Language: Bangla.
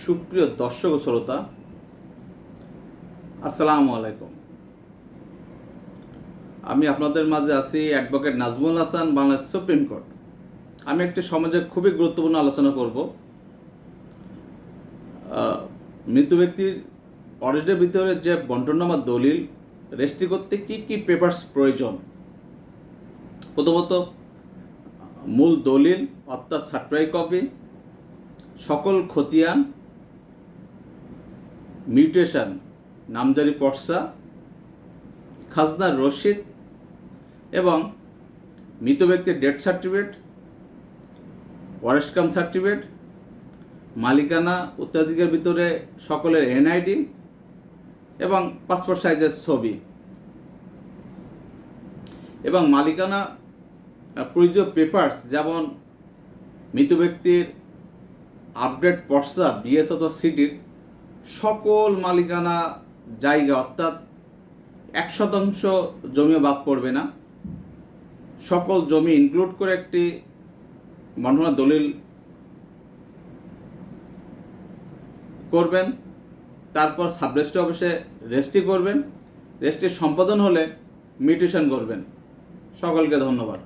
সুপ্রিয় দর্শক শ্রোতা, আসসালামু আলাইকুম। আমি আপনাদের মাঝে আছি advocate Nazmul Hasan, Bangladesh supreme court. আমি একটি সমাজে খুবই গুরুত্বপূর্ণ আলোচনা করব। মৃত ব্যক্তির অরিজিনের ভিতরে যে বন্টননামা দলিল, রেজিস্ট্রি করতে কি কি পেপারস প্রয়োজন? প্রথমত, মূল দলিল, অর্থাৎ সার্টিফাইড কপি, সকল খতিয়ান মিউটেশন নামজারি পর্সা খাজনার রসিদ এবং মৃত ব্যক্তির ডেথ সার্টিফিকেট ওয়ারেস্ট কাম সার্টিফিকেট মালিকানা উত্তরাধিকার ভিতরে সকলের এনআইডি এবং পাসপোর্ট সাইজের ছবি। এবং মালিকানা আহ, প্রয়োজনীয় পেপারস যেমন মৃত ব্যক্তির আপডেট পর্সা বিএস অথবা সিটির সকল মালিকানা জায়গা, অর্থাৎ এক শতাংশ জমিও বাদ পড়বে না। সকল জমি ইনক্লুড করে একটি বর্ণনা দলিল করবেন, তারপর সাবরেস্ট্রি অফিসে রেজিস্ট্রি করবেন। রেজিস্ট্রি সম্পাদন হলে মিউটেশন করবেন। সকলকে ধন্যবাদ।